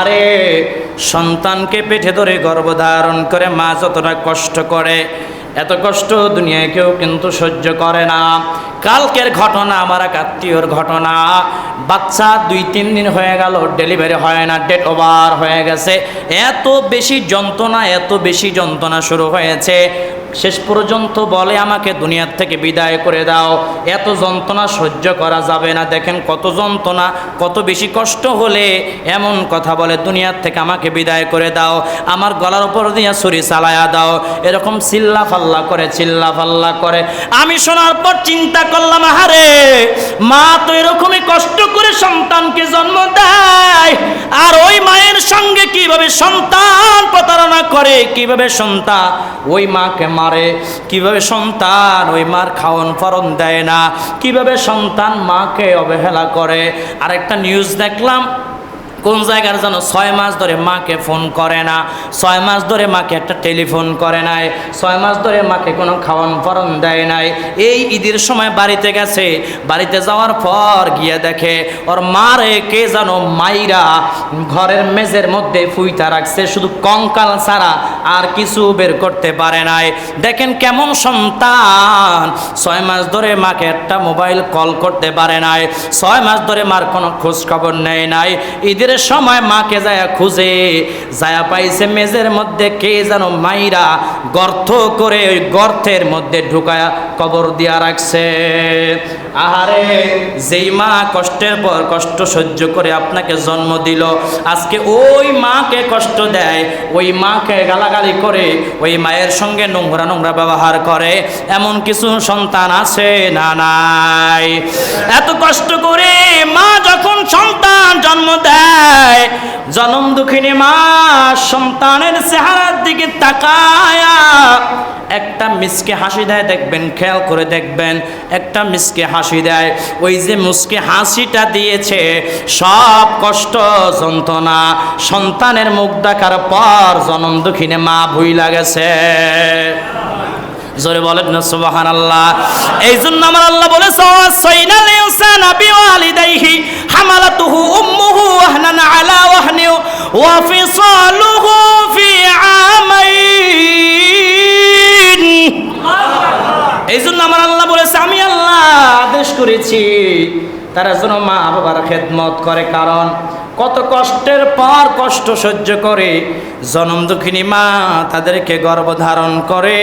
আরে, সন্তানকে পেটে ধরে গর্ভধারণ করে মা যতটা কষ্ট করে, এত কষ্ট দুনিয়ায় কেউ কিন্তু সহ্য করে না। কালকের ঘটনা, আমার এক আত্মীয়র ঘটনা। বাচ্চা দুই, তিন দিন হয়ে গেল ডেলিভারি হয় না ডেট ওভার হয়ে গেছে। এত বেশি যন্ত্রণা, এত বেশি যন্ত্রণা শুরু হয়েছে। শেষ পর্যন্ত বলে আমাকে, দুনিয়ার থেকে বিদায় করে দাও। এত যন্ত্রণা সহ্য করা যাবে না। দেখেন কত যন্ত্রণা, কত বেশি কষ্ট হলে এমন কথা বলে, দুনিয়ার থেকে আমাকে বিদায় করে দাও। আমার গলার উপর দিয়ে ছুরি চালায়া দাও। এরকম চিল্লা ফাল্লা করে, চিল্লা ফাল্লা করে। আমি শোনার পর চিন্তা করলাম, আহারে, মা তো এরকমই কষ্ট করে সন্তানকে জন্ম দেয়। আর ওই মায়ের সঙ্গে কীভাবে সন্তান প্রতারণা করে, কীভাবে সন্তান ওই মাকে মারে, কীভাবে সন্তান ওই মার খাওয়ন ফরন দেয় না, কীভাবে সন্তান মাকে অবহেলা করে। আরেকটা নিউজ দেখলাম, কোন জায়গার যেন ছয় মাস ধরে মাকে ফোন করে না, ছয় মাস ধরে মাকে একটা টেলিফোন করে নাই, ছয় মাস ধরে মাকে কোনো খাওয়ান ফরন দেয় নাই। এই ঈদের সময় বাড়িতে গেছে, বাড়িতে যাওয়ার পর গিয়ে দেখে, ওর মারে কে যেন মাইরা ঘরের মেজের মধ্যে ফুইতা রাখছে, শুধু কঙ্কাল ছাড়া আর কিছু বের করতে পারে নাই। দেখেন কেমন সন্তান। ছয় মাস ধরে মাকে একটা মোবাইল কল করতে পারে নাই। ছয় মাস ধরে মার কোনো খোঁজ খবর নেয় নাই। ঈদের সময় মাকে যায় খুঁজে। যায়া পাইছে মেজের মধ্যে কে যেন মাইরা গর্ত করে ওই গর্তের মধ্যে ঢুকায়া কবর দিয়া রাখছে। আহারে, যেই মা কষ্টের পর কষ্ট সহ্য করে আপনাকে জন্ম দিল, আজকে ওই মাকে কষ্ট দেয়, ওই মাকে গালাগালি করে, ওই মায়ের সঙ্গে নোংরা নোংরা ব্যবহার করে। এমন কিছু সন্তান আছে না নাই? এত কষ্ট করে মা যখন সন্তান জন্ম দেয়, জনম দুঃখিনী মা সন্তানের চেহারার দিকে তাকায়া একটা মিসকে হাসি দেয়, দেখবেন, খেয়াল করে দেখবেন, একটা মিসকে হাসি দেয়। ওই যে মুসকে হাসিটা দিয়েছে, সব কষ্ট, যন্ত্রণা, সন্তানের মুখ দেখার পর জনম দুঃখিনে মা ভুই লাগেছে জোরে বলেন না সুবাহান আল্লাহ এই জন্য আমার আল্লাহ বলে সৈনাল ইনসানা বিওয়ালিদাইহি হামালাতুহু উম্মুহু ওয়াহনান আলা ফিসালুহু ফি আমাইন এই জন্য আমার আল্লাহ বলেছে, আমি আল্লাহ আদেশ করেছি। তারা যেন মা বাবার খেদমত করে, কারণ কত কষ্টের পর কষ্ট সহ্য করে জনম দুঃখিনী মা তাদেরকে গর্ভধারণ করে।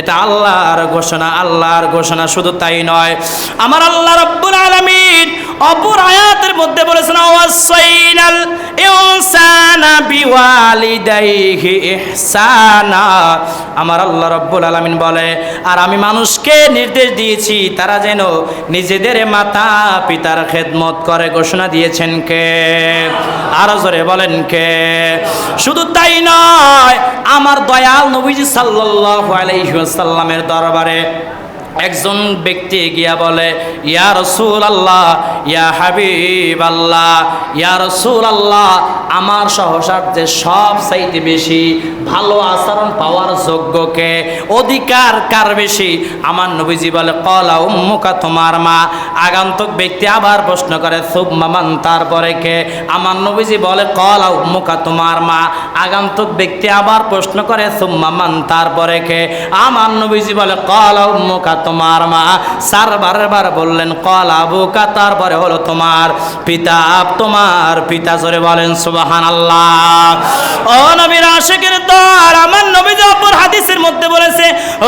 এটা আল্লাহর ঘোষণা আল্লাহর ঘোষণা শুধু তাই নয়। আমার আল্লাহ রব্বুল আলামিন অপর আয়াতের মধ্যে বলেছেন, ওয়াসাইনাল ইনসানা বিওয়ালিদাইহি ইহসানা। আমার আল্লাহ রব্বুল আলামিন বলে, আর আমি মানুষকে নির্দেশ দিয়েছি, তারা যেন নিজেদের মাতা পিতার খেদমত করে। ঘোষণা দিয়েছেন কে? আরও জোরে বলেন কে? শুধু তাই নয়, আমার দয়াল নবীজি সাল্লাল্লাহু আলাইহি ওয়াসাল্লামের দরবারে একজন ব্যক্তি গিয়া বলে, ইয়া রসুল আল্লাহ ইয়া হাবিব আল্লাহ ইয়া রসুল আল্লাহ আমার সহসার্থে সব চাইতে বেশি ভালো আচরণ পাওয়ার যোগ্যকে অধিকার কার বেশি? আমার নবীজি বলে, কলা উম্মুকা, তোমার মা। আগন্তুক ব্যক্তি আবার প্রশ্ন করে সুব মামান তারপরে কে? আমার নবীজি বলে, কলা উম্মুকা, তোমার মা। আগন্তুক ব্যক্তি আবার প্রশ্ন করে সুব মামান তারপরে কে? আমার নবীজি বলে, কলা উম্মুকা তোমার মা সার বারের বার বললেন, কল আবুকা তারপরে হলো তোমার পিতা। তোমার পিতা জোরে বলেন সুবাহান আল্লাহ ও নবীর আশেকের দর আমার নবী অপর হাদিসের মধ্যে বলেছে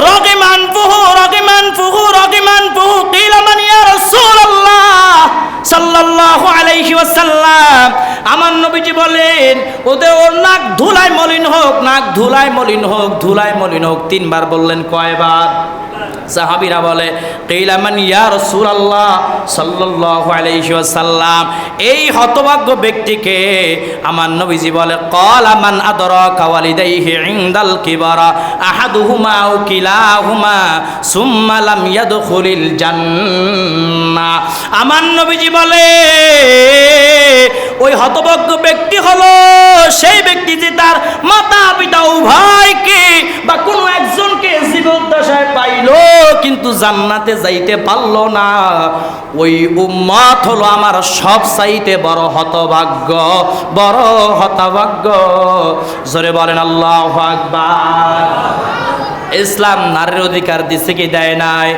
রগিমান ফুহু রগিমান ফুহু রগিমান ফুহু, কিলা মান ইয়া রাসূলুল্লাহ সাল্লাল্লাহু আলাইহি ওয়াসাল্লাম। আমার নবীজি বলেন, ওদের ওর নাক ধুলায় মলিন হোক, নাক ধুলায় মলিন হোক ধুলায় মলিন হোক। তিনবার বললেন কয়বার? সাহাবিরা বলে কেইলামান ইয়া রাসূলুল্লাহ সাল্লাল্লাহু আলাইহি ওয়াসাল্লাম। এই হতভাগ্য ব্যক্তিকে আমার নবীজি বলে, ক্বালা মান আদরাকা ওয়ালিদাইহি ইনদাল কিবারা, আহাদুহুমা আও কিলাহুমা সুম্মা লাম ইয়াদখুলিল জান্নাহ। আমার নবীজি বলে ওই হতভাগ্য ব্যক্তি হলো সেই ব্যক্তি যে তার মাতা পিতা উভয়কে বা কোনো একজনকে জীবদ্দশায় পাইলো, কিন্তু জান্নাতে যাইতে পারল না। ওই উম্মত হলো আমার সব চাইতে বড় হতভাগ্য বড় হতভাগ্য। জোরে বলেন, আল্লাহ আকবার। ইসলাম নারীর অধিকার দিছে কি দেয় নাই?